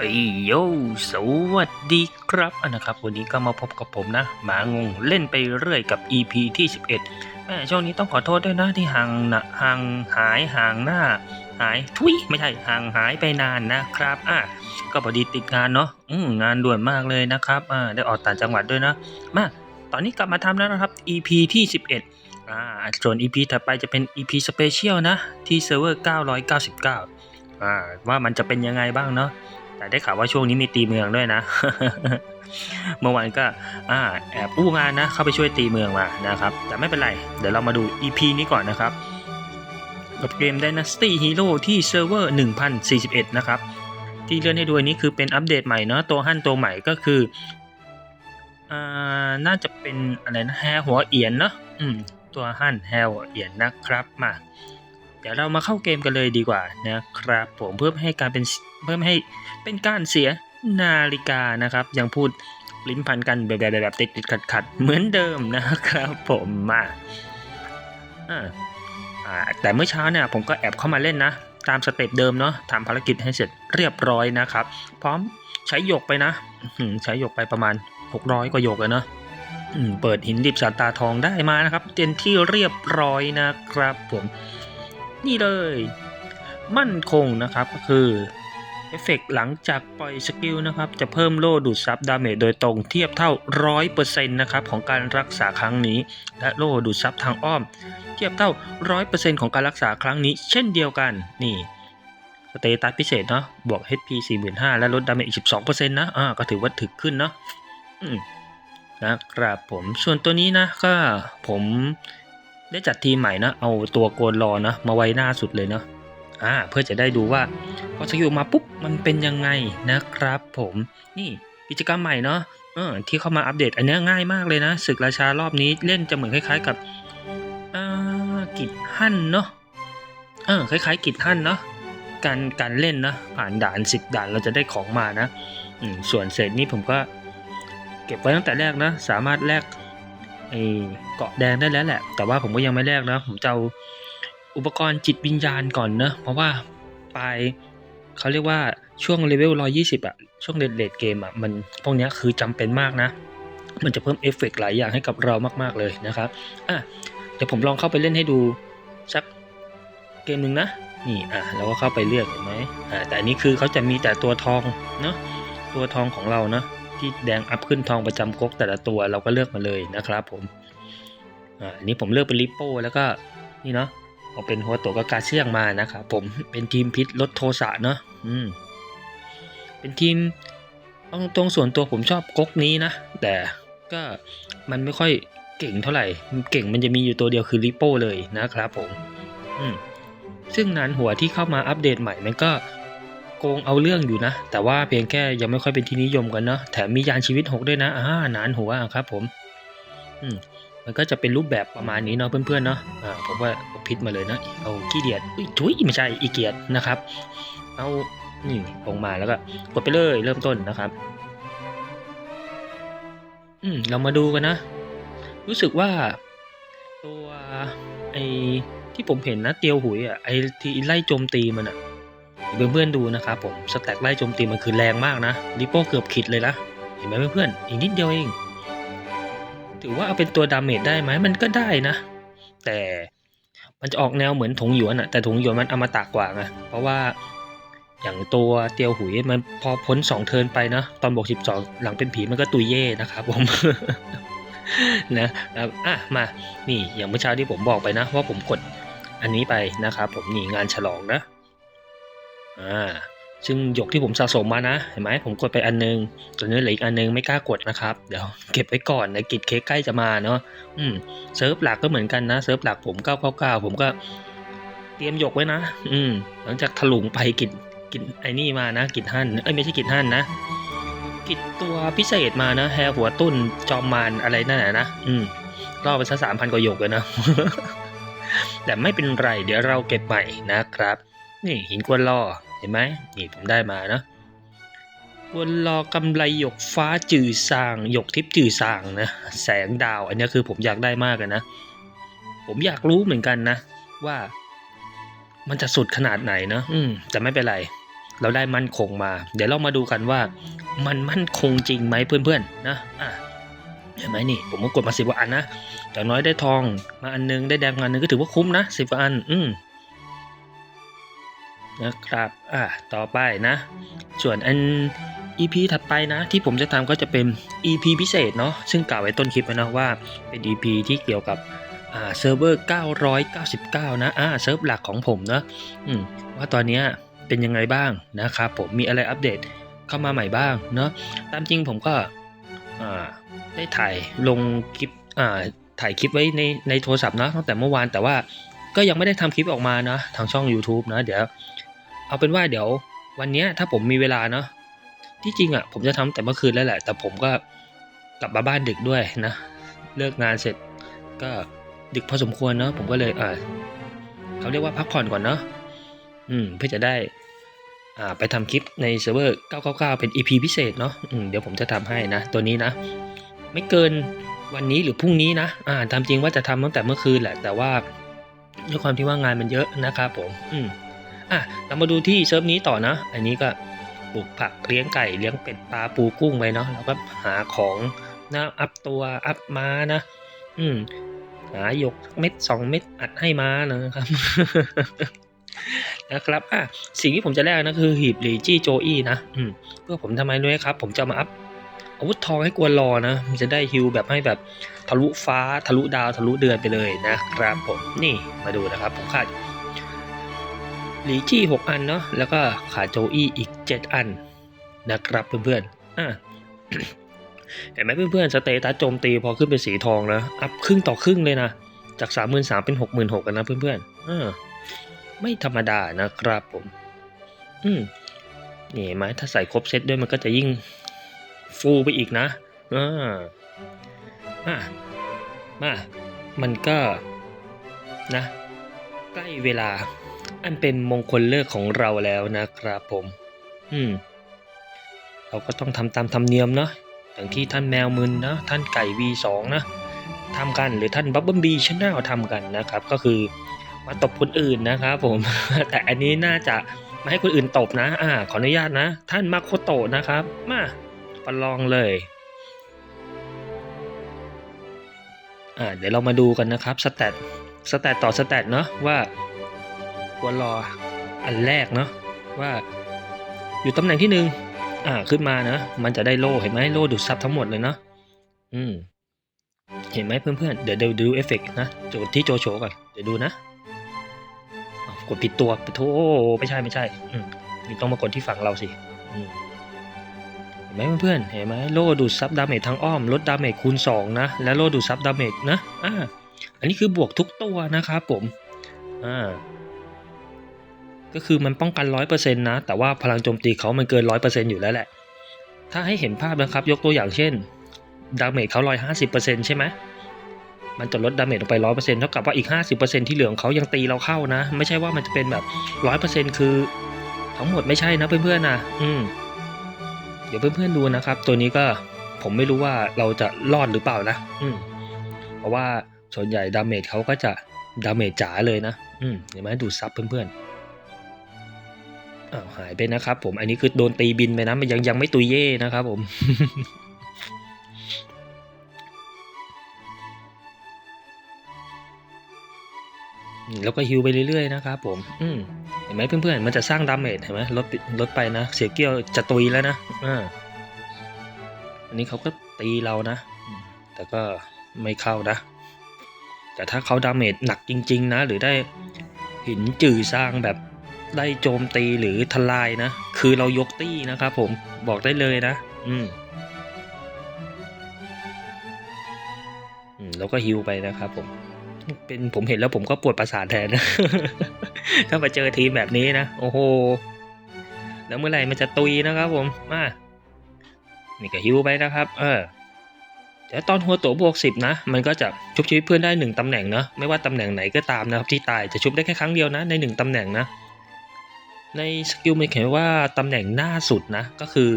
ไอ้โยสวัสดีครับอะนะครับ วันนี้ก็มาพบกับผมนะ หมางงเล่นไปเรื่อยกับ EP ที่ 11แม่ช่วงนี้ต้องขอโทษด้วยนะที่ห่างนะห่างหายห่างหน้า หายทุยไม่ใช่ห่างหายไปนานนะครับอะก็พอดีติดงานเนาะอืงานด่วนมากเลยนะครับอ่าได้ออกต่างจังหวัดด้วยนะมาตอนนี้กลับมาทำแล้วนะครับ EP ที่ 11อ่าส่วน EP ถัดไปจะเป็น EP Special นะที่เซิร์ฟเวอร์999อ่าว่ามันจะเป็นยังไงบ้างเนาะ แต่ได้ข่าวว่าช่วงนี้มีตีเมืองด้วยนะ เมื่อวานก็อ่าแอบอู้งานนะ เข้าไปช่วยตีเมืองมานะครับ แต่ไม่เป็นไร เดี๋ยวเรามาดู EP นี้ก่อนนะครับ กับเกม Dynasty Hero ที่เซิร์ฟเวอร์1041 นะครับ ที่เลื่อนให้ดูอันนี้คือเป็นอัปเดตใหม่เนาะตัวหั่นตัวใหม่ก็คืออ่าน่าจะเป็นอะไรนะแฮหัวเอียนเนาะอืมตัวหั่นแฮหัวเอียนนะครับมา เดี๋ยวเรามาเข้าเกมกันเลยดีกว่านะครับ ผมเพื่อให้การเป็นเพื่มให้เป็นการเสียนาฬิกานะครับ ยังพูดลิ้นพันกันแบบแบบแบบติดติดขัดขัดเหมือนเดิมนะครับผมมาอ่าอ่าแต่เมื่อเช้าเนี่ยผมก็แอบเข้ามาเล่นนะ ตามสเต็ปเดิมเนาะทำภารกิจให้เสร็จเรียบร้อยนะครับ พร้อมใช้หยกไปนะใช้หยกไปประมาณ 600 กว่าหยกเลยเนาะเปิดหินดิบสาตาทองได้มานะครับเต็มที่เรียบร้อยนะครับผม นี่เลย มั่นคงนะครับก็คือเอฟเฟกต์หลังจากปล่อยสกิลนะครับจะเพิ่มโล่ดูดซับดาเมจโดยตรงเทียบเท่า 100%นะครับของการรักษาครั้งนี้ และโล่ดูดซับทางอ้อม เทียบเท่า 100%ของการรักษาครั้งนี้ เช่นเดียวกันนี่สเตตัสพิเศษเนาะบวก HP 45,000 และลดดาเมจอีก 12%นะอ่าก็ถือว่าถึกขึ้นเนาะนะครับผมส่วนตัวนี้นะก็ผม ได้จัดทีมใหม่นะเอาตัวโกนรอนะมาไว้หน้าสุดเลยเนาะอ่าเพื่อจะได้ดูว่าพอสกิลมาปุ๊บมันเป็นยังไงนะครับผมนี่กิจกรรมใหม่เนาะเออที่เข้ามาอัปเดตอันนี้ง่ายมากเลยนะศึกราชารอบนี้เล่นจะเหมือนคล้าย ๆ กับอ่ากิจหั่นเนาะเออคล้าย ๆ กิจหั่นเนาะการการเล่นนะผ่านด่านสิบด่านเราจะได้ของมานะส่วนเศษนี้ผมก็ เก็บไว้ตั้งแต่แรกนะ สามารถแลก ไอเกาะแดงได้แล้วแหละ แต่ว่าผมก็ยังไม่แลกนะ ผมจะเอาอุปกรณ์จิตวิญญาณก่อนเนอะเพราะว่าปลายเขาเรียกว่าช่วงเลเวล120อะช่วงเลดเลดเกมอะมันพวกนี้คือจำเป็นมากนะ มันจะเพิ่มเอฟเฟกต์หลายอย่างให้กับเรามาก ๆ เลยนะครับอะเดี๋ยวผมลองเข้าไปเล่นให้ดูสักเกมหนึ่งนะ นี่อะเราก็เข้าไปเลือกเห็นไหมอ่าแต่อันนี้คือเขาจะมีแต่ตัวทองเนาะตัวทองของเราเนาะ ที่แดงอัพขึ้นทองประจำก๊กแต่ละตัวเราก็เลือกมาเลยนะครับผมอ่าอันนี้ผมเลือกเป็นลิปโป้แล้วก็นี่เนาะเอาเป็นหัวโตกบกาเซียงมานะครับผมเป็นทีมพิษลดโทสะเนาะอืมเป็นทีมตรงตรงส่วนตัวผมชอบก๊กนี้นะ แต่ก็มันไม่ค่อยเก่งเท่าไหร่ เก่งมันจะมีอยู่ตัวเดียวคือลิปโป้เลยนะครับผมอืมซึ่งนานหัวที่เข้ามาอัปเดตใหม่มันก็ โกงเอาเรื่องอยู่นะ แต่ว่าเพียงแค่ยังไม่ค่อยเป็นที่นิยมกันเนาะแถมมียานชีวิตหกด้วยนะอ่าหนานหัวครับผมอืมมันก็จะเป็นรูปแบบประมาณนี้เนาะเพื่อนๆเนาะอ่าผมว่าเอาพิษมาเลยนะเอาขี้เดียดอุ้ยทุยไม่ใช่อีเกียดนะครับ เอานี่ลงมาแล้วก็กดไปเลยเริ่มต้นนะครับอืมเรามาดูกันนะ รู้สึกว่าตัวไอที่ผมเห็นนะเตียวหุยอะไอที่ไล่โจมตีมันอะ เพื่อนๆดูนะครับผมสแต็กไล่โจมตีมันคือแรงมากนะริโป้เกือบขิดเลยนะเห็นไหมเพื่อนๆอีกนิดเดียวเอง ถือว่าเอาเป็นตัวดาเมจได้ไหมมันก็ได้นะ แต่มันจะออกแนวเหมือนถงหยวนอะแต่ถงหยวนมันอมตะกว่าไงเพราะว่าอย่างตัวเตียวหุยมันพอพ้นสองเทินไปนะตอนบวกสิบสองหลังเป็นผีมันก็ตุยเย่นะครับผมนะอะมานี่อย่างเมื่อเช้าที่ผมบอกไปนะ ว่าผมกดอันนี้ไปนะครับผมนี่งานฉลองนะ อ่าซึ่งหยกที่ผมสะสมมานะ เห็นไหมผมกดไปอันนึงตอนนี้เหลืออีกอันนึงไม่กล้ากดนะครับ เดี๋ยวเก็บไว้ก่อนในกิจเค้กใกล้จะมาเนาะอืมเซิร์ฟหลักก็เหมือนกันนะเซิร์ฟหลักผม999ผมก็เตรียมหยกไว้นะ อืม หลังจากถลุงไปกิจกิจไอ้นี่มานะ กิจหั่นเอ้ยไม่ใช่กิจหั่นนะ กิจตัวพิเศษมานะแฮร์หัวตุ้นจอมมารอะไรนั่นแหละนะอืมล่อไปซะสามพันกว่าหยกเลยนะ แต่ไม่เป็นไรเดี๋ยวเราเก็บใหม่นะครับ นี่หินกวนล่อ เห็นไหมนี่ผมได้มานะวนล่อกำไรหยกฟ้าจือสางหยกทิพย์จือสางนะแสงดาวอันนี้คือผมอยากได้มากเลยนะ ผมอยากรู้เหมือนกันนะ ว่า มันจะสุดขนาดไหนนะอืมแต่ไม่เป็นไร เราได้มั่นคงมา เดี๋ยวเรามาดูกันว่า มันมั่นคงจริงไหมเพื่อนๆนะอะเห็นไหมนี่ ผมก็กดมาสิบกว่าอันนะอย่างน้อยได้ทองมาอันนึงได้แดงมาอันนึงก็ถือว่าคุ้มนะสิบกว่าอัน อืม นะครับอะต่อไปนะ ส่วนอัน EP ถัดไปนะ ที่ผมจะทำก็จะเป็น EP พิเศษเนาะซึ่งกล่าวไว้ต้นคลิปไว้นะว่าเป็น EP ที่เกี่ยวกับอ่าเซิร์ฟเวอร์ 999 นะอ่าเซิร์ฟหลักของผมเนาะอืมว่าตอนนี้เป็นยังไงบ้างนะครับผมมีอะไรอัปเดตเข้ามาใหม่บ้างเนาะตามจริงผมก็อ่าได้ถ่ายลงคลิปอ่าถ่ายคลิปไว้ในในโทรศัพท์นะตั้งแต่เมื่อวานแต่ว่าก็ยังไม่ได้ทำคลิปออกมานะทางช่อง YouTube นะ เดี๋ยว เอาเป็นว่าเดี๋ยววันนี้ถ้าผมมีเวลาเนาะที่จริงอะ่ะ ผมจะทำแต่เมื่อคืนแล้วแหละ แต่ผมก็กลับมาบ้านดึกด้วยนะ เลิกงานเสร็จก็ดึกพอสมควรเนาะผมก็เลยอ่าเขาเรียกว่าพักผ่อนก่อนเนาะอืมเพื่อจะได้อ่าไปทำคลิปในเซิร์ฟเวอร์ 999 เป็น EP พิเศษเนาะอืมเดี๋ยวผมจะทำให้นะ ตัวนี้นะ ไม่เกินวันนี้หรือพรุ่งนี้นะอ่าตามจริงว่าจะทำตั้งแต่เมื่อคืนแหละ แต่ว่าด้วยความที่ว่างานมันเยอะนะครับผม อืม อะเรามาดูที่เซิร์ฟนี้ต่อนะ อันนี้ก็ปลูกผักเลี้ยงไก่เลี้ยงเป็ดปลาปูกุ้งไปเนาะแล้วก็หาของนะอัพตัวอัพม้านะ อืมหาหยกเม็ดสองเม็ดอัดให้ม้านะครับนะครับอะสิ่งที่ผมจะแลกนะคือหีบลีจี้โจอี้นะอืมเพื่อผมทำไมด้วยครับ ผมจะมาอัพอาวุธทองให้กวนรอนะมันจะได้ฮิวแบบให้แบบทะลุฟ้าทะลุดาวทะลุเดือนไปเลยนะครับผมนี่มาดูนะครับผมขาด หลีจี้หกอันเนาะแล้วก็ขาโจอี้อีกเจ็ดอันนะครับเพื่อนๆอะเห็นไหมเพื่อนๆสเตตัสโจมตีพอขึ้นเป็นสีทองนะอัพครึ่งต่อครึ่งเลยนะ จากสามหมื่นสามเป็นหกหมื่นหกกันนะเพื่อนๆอ่าไม่ธรรมดานะครับผม อืมนี่เห็นไหมถ้าใส่ครบเซตด้วยมันก็จะยิ่งฟูไปอีกนะอ่าอะมามันก็นะใกล้เวลา อันเป็นมงคลเลิกของเราแล้วนะครับผม อืม เราก็ต้องทำตามธรรมเนียมเนาะอย่างที่ท่านแมวมึนนะท่านไก่ V2 นะทำกันหรือท่านบับเบิ้ลบีชแนลทำกันนะครับ ก็คือมาตบคนอื่นนะครับผม แต่อันนี้น่าจะมาให้คนอื่นตบนะ อ่า ขออนุญาตนะ ท่านมาโคโตะนะครับ มาประลองเลย อ่า เดี๋ยวเรามาดูกันนะครับสแตทสแตทต่อสแตทเนาะว่า ควรรออันแรกเนาะว่าอยู่ตำแหน่งที่หนึ่งอ่าขึ้นมานะมันจะได้โล่เห็นไหมโล่ดูดซับทั้งหมดเลยเนาะอืมเห็นไหมเพื่อนๆเดี๋ยวเดี๋ยวดูเอฟเฟกต์นะโจทย์ที่โจโฉก่อนเดี๋ยวดูนะกดผิดตัวไปโทไม่ใช่ไม่ใช่ อืมต้องมากดที่ฝั่งเราสิอืมเห็นไหมเพื่อนๆเห็นไหมโล่ดูดซับดาเมจทางอ้อมลดดาเมจคูณสองนะและโล่ดูดซับดาเมจนะอ่าอันนี้คือบวกทุกตัวนะครับผมอ่า ก็คือมันป้องกันร้อยเปอร์เซ็นต์นะ แต่ว่าพลังโจมตีเขามันเกินร้อยเปอร์เซ็นต์อยู่แล้วแหละ ถ้าให้เห็นภาพนะครับ ยกตัวอย่างเช่น ดาเมจเขาร้อยห้าสิบเปอร์เซ็นต์ใช่ไหมมันจะลดดาเมจลงไปร้อยเปอร์เซ็นต์เท่ากับว่าอีกห้าสิบเปอร์เซ็นต์ที่เหลือของเขายังตีเราเข้านะ ไม่ใช่ว่ามันจะเป็นแบบร้อยเปอร์เซ็นต์คือ ทั้งหมดไม่ใช่นะเพื่อนๆนะอืมเดี๋ยวเพื่อนๆดูนะครับ ตัวนี้ก็ผมไม่รู้ว่าเราจะรอดหรือเปล่านะ อืม เพราะว่าส่วนใหญ่ดาเมจเขาก็จะดาเมจจ๋าเลยนะ อืม เห็นไหมดูซับเพื่อนๆ อ้าวหายไปนะครับผมอันนี้คือโดนตีบินไปนะมันยังยังไม่ตุยเย่นะครับผมแล้วก็ฮิวไปเรื่อยๆนะครับผม อืมเห็นไหมเพื่อนๆ มันจะสร้างดาเมจเห็นไหมลดลดไปนะ เสียเกี้ยวจะตุยแล้วนะอ่าอันนี้เขาก็ตีเรานะ แต่ก็ไม่เข้านะ แต่ถ้าเขาดาเมจหนักจริง ๆ นะ หรือได้หินจื่อสร้างแบบ ได้โจมตีหรือทลายนะ คือเรายกตี้นะครับผมบอกได้เลยนะ อืมแล้วก็ฮิวไปนะครับผม เป็นผมเห็นแล้วผมก็ปวดประสาทแทนนะ ถ้ามาเจอทีมแบบนี้นะ โอ้โห แล้วเมื่อไหร่มันจะตุยนะครับผม มา นี่ก็ฮิวไปนะครับ เออแต่ตอนหัวโตบวกสิบนะ มันก็จะชุบชีวิตเพื่อนได้หนึ่งตำแหน่งเนาะไม่ว่าตำแหน่งไหนก็ตามนะครับที่ตายจะชุบได้แค่ครั้งเดียวนะในหนึ่งตำแหน่งนะ ในสกิลมันเขียนว่าตำแหน่งหน้าสุดนะ ก็คือ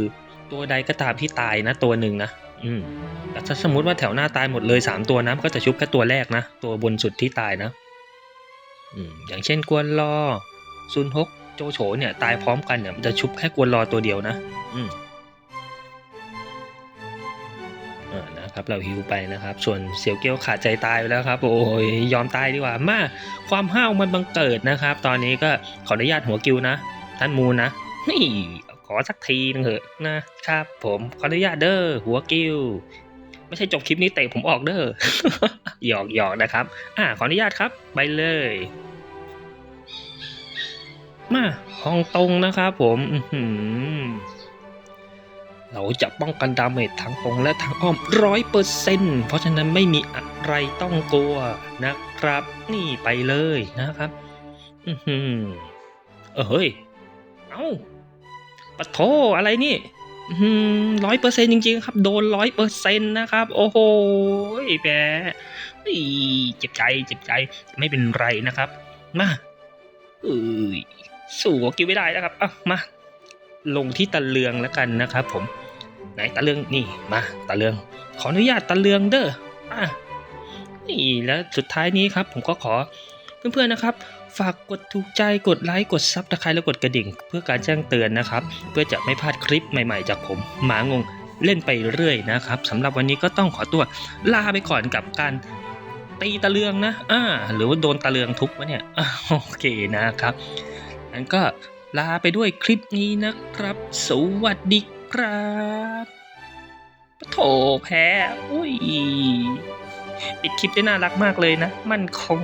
ตัวใดก็ตามที่ตายนะตัวหนึ่งนะ อืมแต่ถ้าสมมติว่าแถวหน้าตายหมดเลยสามตัวนะมันก็จะชุบแค่ตัวแรกนะ ตัวบนสุดที่ตายนะ อืม อย่างเช่นกวนรอซุนฮกโจโฉเนี่ย ตายพร้อมกันเนี่ยมันจะชุบแค่กวนรอตัวเดียวนะ อืม ครับเราฮิวไปนะครับ ส่วนเซียวเกียวขาดใจตายไปแล้วครับ โอ้ยยอมตายดีกว่ามาความห้าวมันบังเกิดนะครับ ตอนนี้ก็ขออนุญาตหัวกิวนะ ท่านมูนนะนี่ขอสักทีนึงเถอะนะครับผมขออนุญาตเด้อหัวกิวไม่ใช่จบคลิปนี้เตะผมออกเด้อหยอกหยอกนะครับ อ่าขออนุญาตครับไปเลย มาฮองตงนะครับ ผม อื เราจะป้องกันดาเมจทางตรงและทางอ้อมร้อยเปอร์เซ็นเพราะฉะนั้นไม่มีอะไรต้องกลัวนะครับ นี่ไปเลยนะครับ อือหือเออเฮ้ย เอ้าปะโทอะไรนี่ร้อยเปอร์เซ็นจริง ๆ ครับ โดนร้อยเปอร์เซ็นนะครับ โอ้โหแหมเจ็บใจ เจ็บใจ ไม่เป็นไรนะครับ มาเอ้ยสู้กับกิวไม่ได้นะครับอะมา ลงที่ตะเลืองแล้วกันนะครับ ผมไหนตะเลืองนี่มาตะเลือง ขออนุญาตตะเลืองเด้ออะนี่แล้วสุดท้ายนี้ครับ ผมก็ขอเพื่อนๆนะครับ ฝากกดถูกใจกดไลค์กดซับตะไคร้และกดกระดิ่ง เพื่อการแจ้งเตือนนะครับ เพื่อจะไม่พลาดคลิปใหม่ๆ จากผมหมางงเล่นไปเรื่อยนะครับสำหรับวันนี้ก็ต้องขอตัวลาไปก่อนกับการตีตะเลืองนะอ่าหรือว่าโดนตะเลืองทุบวะเนี่ยโอเคนะครับงั้นก็ ลาไปด้วยคลิปนี้นะครับ สวัสดีครับโถแพ้ อุ้ย ปิดคลิปได้น่ารักมากเลยนะ มั่นคง